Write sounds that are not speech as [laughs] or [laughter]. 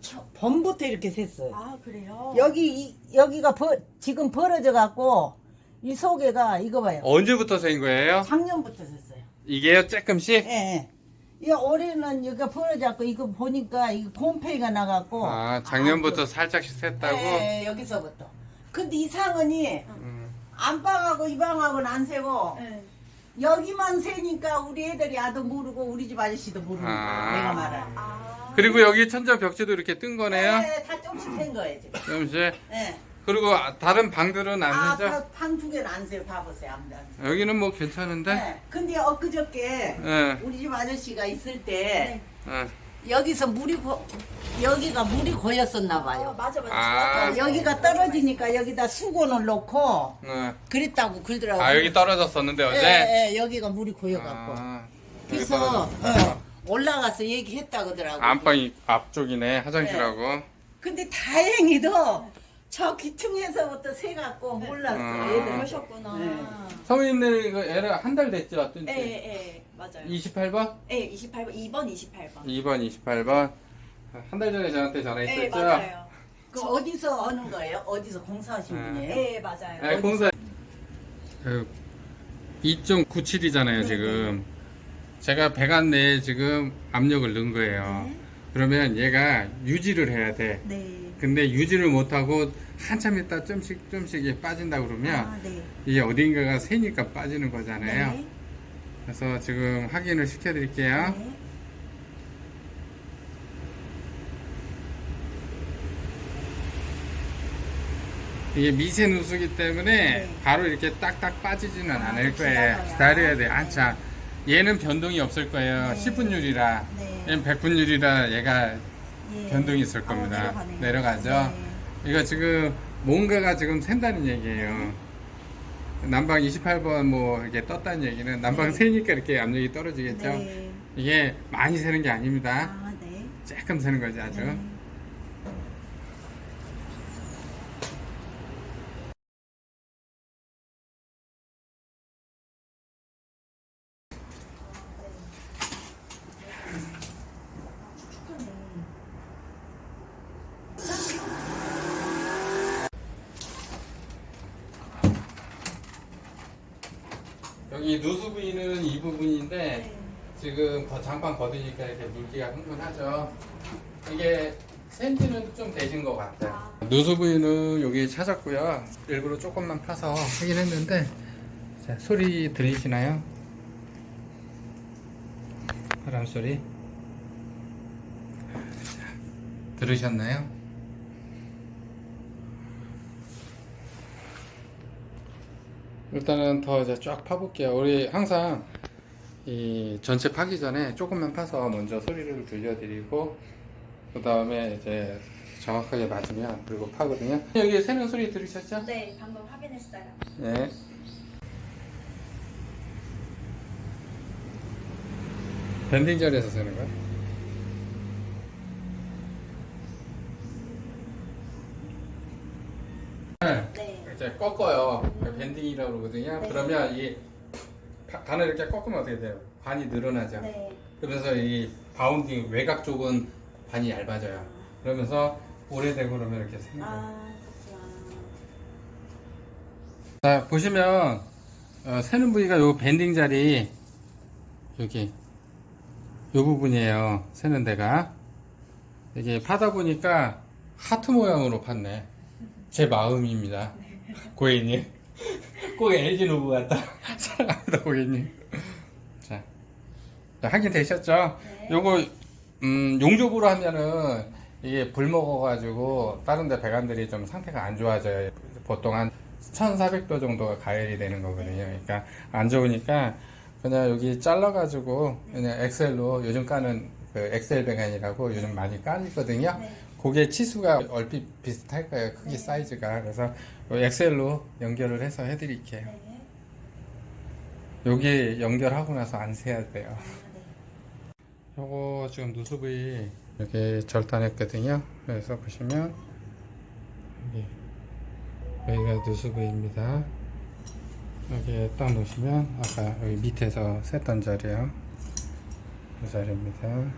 처- 봄부터 이렇게 샜어요. 아 그래요? 여기 이- 여기가 벌- 지금 벌어져 갖고 이 속에가 이거 봐요. 언제부터 생 거예요? 작년부터 샜어요. 이게요, 예. 조금씩? 예. 이 올해는 여기가 벌어져 갖고 이거 보니까 이거 곰팡이가 나 갖고 아, 작년부터 살짝씩 샜다고? 예, 예, 여기서부터. 근데 이 상은이 음. 안방하고 이 방하고는 안 세고 네. 여기만 세니까 우리 애들이 아도 모르고 우리 집 아저씨도 모르는 거야. 아. 내가 말하는. 아. 그리고 여기 천장 벽지도 이렇게 뜬 거네요? 네, 다 조금씩 센 거예요 지금. 조금씩. 예. 그리고 아, 다른 방들은 안 아, 세죠? 방두 개는 안 세요. 봐보세요. 안 돼. 안 돼. 여기는 뭐 괜찮은데? 네. 근데 엊그저께 예. 우리 집 아저씨가 있을 때 예. 여기서 물이 고, 여기가 물이 고였었나 아, 봐요. 맞아 맞아. 아. 여기가 떨어지니까 여기다 수건을 놓고 예. 그랬다고 그러더라고요. 아, 여기 떨어졌었는데, 어제? 예, 예, 여기가 물이 고여갖고. 아, 여기 그래서 떨어졌다. 어, 올라가서 얘기했다 그러더라고. 안방이 앞쪽이네, 화장실하고. 근데 다행히도 저 기층에서부터 새 갖고 몰랐어. 아. 애들. 그러셨구나. 네. 성인들 이거 애를 한 달 됐죠, 어떤지? 예, 예, 예, 맞아요. 28번? 예, 28번, 2번, 28번. 2번, 28번. 한 달 전에 저한테 예, 전화했었죠? 맞아요. 그 어디서 하는 거예요? 어디서 공사하신 네. 분이에요? 예, 맞아요. 네, 공사. 그 2.97이잖아요, 지금. 제가 배관 내에 지금 압력을 넣은 거예요. 네. 그러면 얘가 유지를 해야 돼. 네. 근데 유지를 못하고 한참 있다 좀씩 좀씩 빠진다 그러면 아, 네. 이게 어딘가가 새니까 빠지는 거잖아요. 네. 그래서 지금 확인을 시켜드릴게요. 네. 이게 미세 누수기 때문에 네. 바로 이렇게 딱딱 빠지지는 아, 않을 좀 거예요. 기다려야. 기다려야 돼. 한참. 얘는 변동이 없을 거예요. 네. 10분율이라. 네. 얘는 100분율이라 얘가 예. 변동이 있을 아, 겁니다. 내려가네요. 내려가죠. 네. 이거 지금 뭔가가 지금 샌다는 얘기예요. 난방 28번 뭐 이렇게 떴다는 얘기는 난방 네. 새니까 이렇게 압력이 떨어지겠죠. 네. 이게 많이 새는 게 아닙니다. 아, 네. 조금 새는 거지 아주. 네. 여기 누수 부위는 이 부분인데 네. 지금 거- 장판 걷으니까 이렇게 물기가 흥분하죠. 이게 센지는 좀 되신 것 같아요. 누수 부위는 여기 찾았고요. 일부러 조금만 파서 하긴 했는데 자, 소리 들리시나요? 바람 소리 들으셨나요? 일단은 더 이제 쫙 파볼게요. 우리 항상 이 전체 파기 전에 조금만 파서 먼저 소리를 들려드리고 그 다음에 이제 정확하게 맞으면 그리고 파거든요. 여기 새는 소리 들으셨죠? 네, 방금 확인했어요. 네. 밴딩 자리에서 새는 거야? 네. 네. 이제 꺾어요. 밴딩이라고 그러거든요. 네. 그러면 이 바- 반을 이렇게 꺾으면 어떻게 돼요? 반이 늘어나죠. 네. 그러면서 이 바운딩 외곽 쪽은 반이 얇아져요. 그러면서 오래되고 그러면 이렇게 생겨요. 아, 그렇구나. 자 보시면 어, 새는 부위가 요 밴딩 자리 여기 요 부분이에요. 새는 데가 이게 파다 보니까 하트 모양으로 팠네. 제 마음입니다. [laughs] 고객님. 꼭 LG 노브 같다. [laughs] 사랑합니다, 고객님. 자, 자, 확인 되셨죠? 네. 요거, 음, 용접으로 하면은 이게 불 먹어가지고 다른 데 배관들이 좀 상태가 안 좋아져요. 보통 한 1400도 정도가 가열이 되는 거거든요. 그러니까 안 좋으니까 그냥 여기 잘라가지고 그냥 엑셀로 요즘 까는 그 엑셀 배관이라고 요즘 많이 깔리거든요. 네. 그게 치수가 얼핏 비슷할 거예요. 크기 사이즈가. 그래서 요 엑셀로 연결을 해서 해드릴게요. 네. 여기 연결하고 나서 안 세야 돼요. 아, 네. 요거 지금 누수부위 여기 절단했거든요. 그래서 보시면 여기 여기가 누수부위입니다. 여기에 딱 놓으시면 아까 여기 밑에서 셌던 자리요. 그 자리입니다.